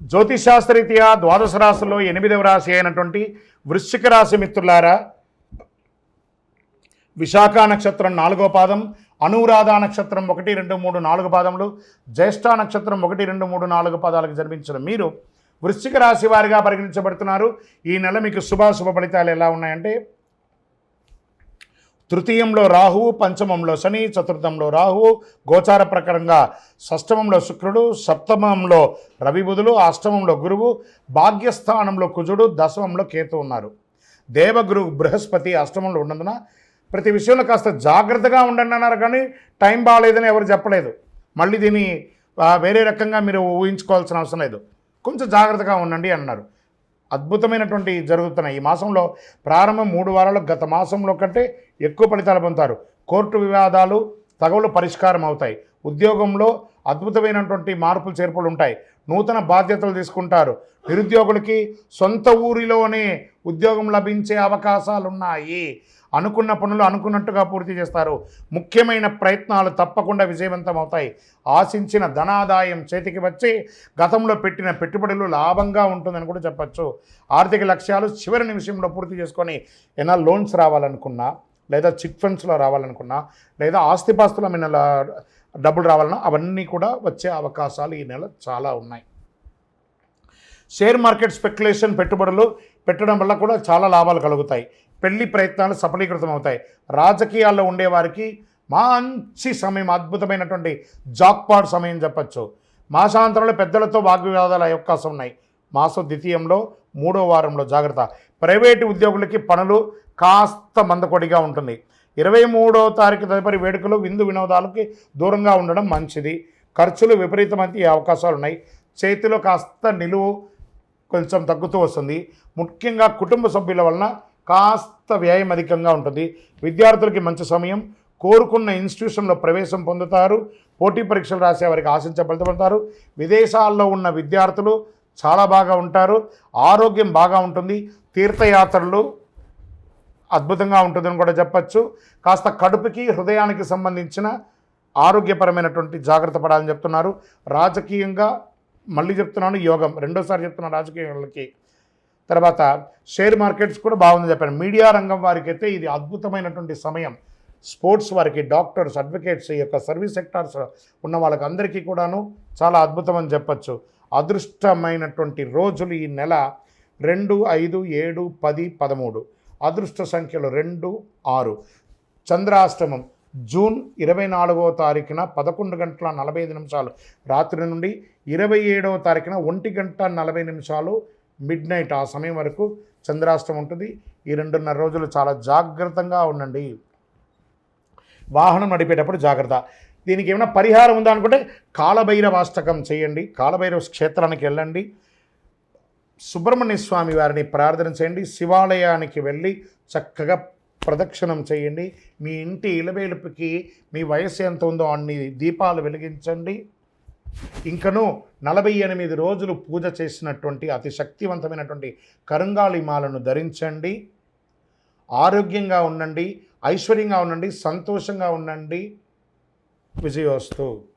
జ్యోతిశాస్త్రరీత్యా ద్వాదశ రాశుల్లో ఎనిమిదవ రాశి అయినటువంటి వృశ్చిక రాశి మిత్రులారా విశాఖ నక్షత్రం నాలుగో పాదం అనురాధ నక్షత్రం ఒకటి రెండు మూడు నాలుగు పాదములు జ్యేష్ఠ నక్షత్రం ఒకటి రెండు మూడు నాలుగు పాదాలకు జన్మించిన మీరు వృశ్చిక రాశి వారిగా పరిగణించబడుతున్నారు. ఈ నెల మీకు శుభాశుభ ఫలితాలు ఎలా ఉన్నాయంటే తృతీయంలో రాహువు పంచమంలో శని చతుర్థంలో రాహువు గోచార ప్రకారంగా షష్టమంలో శుక్రుడు సప్తమంలో రవి బుధులు అష్టమంలో గురువు భాగ్యస్థానంలో కుజుడు దశమంలో కేతు ఉన్నారు. దేవగురు బృహస్పతి అష్టమంలో ఉన్నందున ప్రతి విషయంలో కాస్త జాగ్రత్తగా ఉండండి అన్నారు కానీ టైం బాగాలేదని ఎవరు చెప్పలేదు. మళ్ళీ దీన్ని వేరే రకంగా మీరు ఊహించుకోవాల్సిన అవసరం లేదు. కొంచెం జాగ్రత్తగా ఉండండి అన్నారు. అద్భుతమైనటువంటి జరుగుతున్నాయి. ఈ మాసంలో ప్రారంభం మూడు వారాలు గత మాసంలో కంటే ఎక్కువ ఫలితాలు పొందుతారు. కోర్టు వివాదాలు తగవులు పరిష్కారం అవుతాయి. ఉద్యోగంలో అద్భుతమైనటువంటి మార్పులు చేర్పులు ఉంటాయి. నూతన బాధ్యతలు తీసుకుంటారు. నిరుద్యోగులకి సొంత ఊరిలోనే ఉద్యోగం లభించే అవకాశాలు ఉన్నాయి అనుకున్న పనులు అనుకున్నట్టుగా పూర్తి చేస్తారు. ముఖ్యమైన ప్రయత్నాలు తప్పకుండా విజయవంతం అవుతాయి ఆశించిన ధనాదాయం చేతికి వచ్చి గతంలో పెట్టిన పెట్టుబడులు లాభంగా ఉంటుందని కూడా చెప్పచ్చు. ఆర్థిక లక్ష్యాలు చివరి నిమిషంలో పూర్తి చేసుకొని ఏమైనా లోన్స్ రావాలనుకున్నా లేదా చిట్ ఫండ్స్లో రావాలనుకున్నా లేదా ఆస్తిపాస్తుల మీద డబ్బులు రావాలన్నా అవన్నీ కూడా వచ్చే అవకాశాలు ఈ నెల చాలా ఉన్నాయి. షేర్ మార్కెట్ స్పెక్యులేషన్ పెట్టుబడులు పెట్టడం వల్ల కూడా చాలా లాభాలు కలుగుతాయి. పెళ్ళి ప్రయత్నాలు సఫలీకృతం అవుతాయి. రాజకీయాల్లో ఉండేవారికి మంచి సమయం అద్భుతమైనటువంటి జాక్పాట్ సమయం చెప్పచ్చు. మాసాంతరంలో పెద్దలతో వాగ్వివాదాలు అయ్యే అవకాశం ఉన్నాయి. మాసం ద్వితీయంలో మూడో వారంలో జాగ్రత్త. ప్రైవేటు ఉద్యోగులకి పనులు కాస్త మందకొడిగా ఉంటుంది. ఇరవై మూడో తారీఖు తదుపరి వేడుకలు విందు వినోదాలకి దూరంగా ఉండడం మంచిది. ఖర్చులు విపరీతమైన అవకాశాలు ఉన్నాయి చేతిలో కాస్త నిలువు కొంచెం తగ్గుతూ వస్తుంది. ముఖ్యంగా కుటుంబ సభ్యుల వలన కాస్త వ్యయం అధికంగా ఉంటుంది. విద్యార్థులకి మంచి సమయం. కోరుకున్న ఇన్స్టిట్యూషన్లో ప్రవేశం పొందుతారు. పోటీ పరీక్షలు రాసే వారికి ఆశించ ఫలితపడతారు విదేశాల్లో ఉన్న విద్యార్థులు చాలా బాగా ఉంటారు. ఆరోగ్యం బాగా ఉంటుంది. తీర్థయాత్రలు అద్భుతంగా ఉంటుందని కూడా చెప్పచ్చు. కాస్త కడుపుకి హృదయానికి సంబంధించిన ఆరోగ్యపరమైనటువంటి జాగ్రత్త పడాలని చెప్తున్నారు. రాజకీయంగా మళ్ళీ చెప్తున్నాను యోగం. రెండోసారి చెప్తున్నాను రాజకీయాలకి. తర్వాత షేర్ మార్కెట్స్ కూడా బాగుందని చెప్పాను. మీడియా రంగం వారికి అయితే ఇది అద్భుతమైనటువంటి సమయం. స్పోర్ట్స్ వారికి డాక్టర్స్ అడ్వకేట్స్ ఈ యొక్క సర్వీస్ సెక్టార్స్ ఉన్న వాళ్ళకి అందరికీ కూడాను చాలా అద్భుతం అని చెప్పచ్చు. అదృష్టమైనటువంటి రోజులు ఈ నెల రెండు ఐదు ఏడు పది పదమూడు. అదృష్ట సంఖ్యలు రెండు ఆరు. చంద్రాష్టమం జూన్ ఇరవై నాలుగవ తారీఖున పదకొండు గంటల నలభై ఐదు నిమిషాలు. రాత్రి నుండి ఇరవై ఏడవ తారీఖున ఒంటి గంట నలభై నిమిషాలు మిడ్ నైట్ ఆ సమయం వరకు చంద్రాష్టమం ఉంటుంది. ఈ రెండున్నర రోజులు చాలా జాగ్రత్తగా ఉండండి. వాహనం నడిపేటప్పుడు జాగ్రత్త. దీనికి ఏమైనా పరిహారం ఉందా అనుకుంటే కాలభైరవాష్టకం చేయండి. కాలభైరవ క్షేత్రానికి వెళ్ళండి. సుబ్రహ్మణ్య స్వామి వారిని ప్రార్థన చేయండి శివాలయానికి వెళ్ళి చక్కగా ప్రదక్షిణం చేయండి. మీ ఇంటి ఇలవేలుపుకి మీ వయసు ఎంత ఉందో అన్ని దీపాలు వెలిగించండి. ఇంకను నలభై ఎనిమిది రోజులు పూజ చేసినటువంటి అతి శక్తివంతమైనటువంటి కరుంగాళి మాలను ధరించండి. ఆరోగ్యంగా ఉండండి ఐశ్వర్యంగా ఉండండి సంతోషంగా ఉండండి. విజయోస్తు.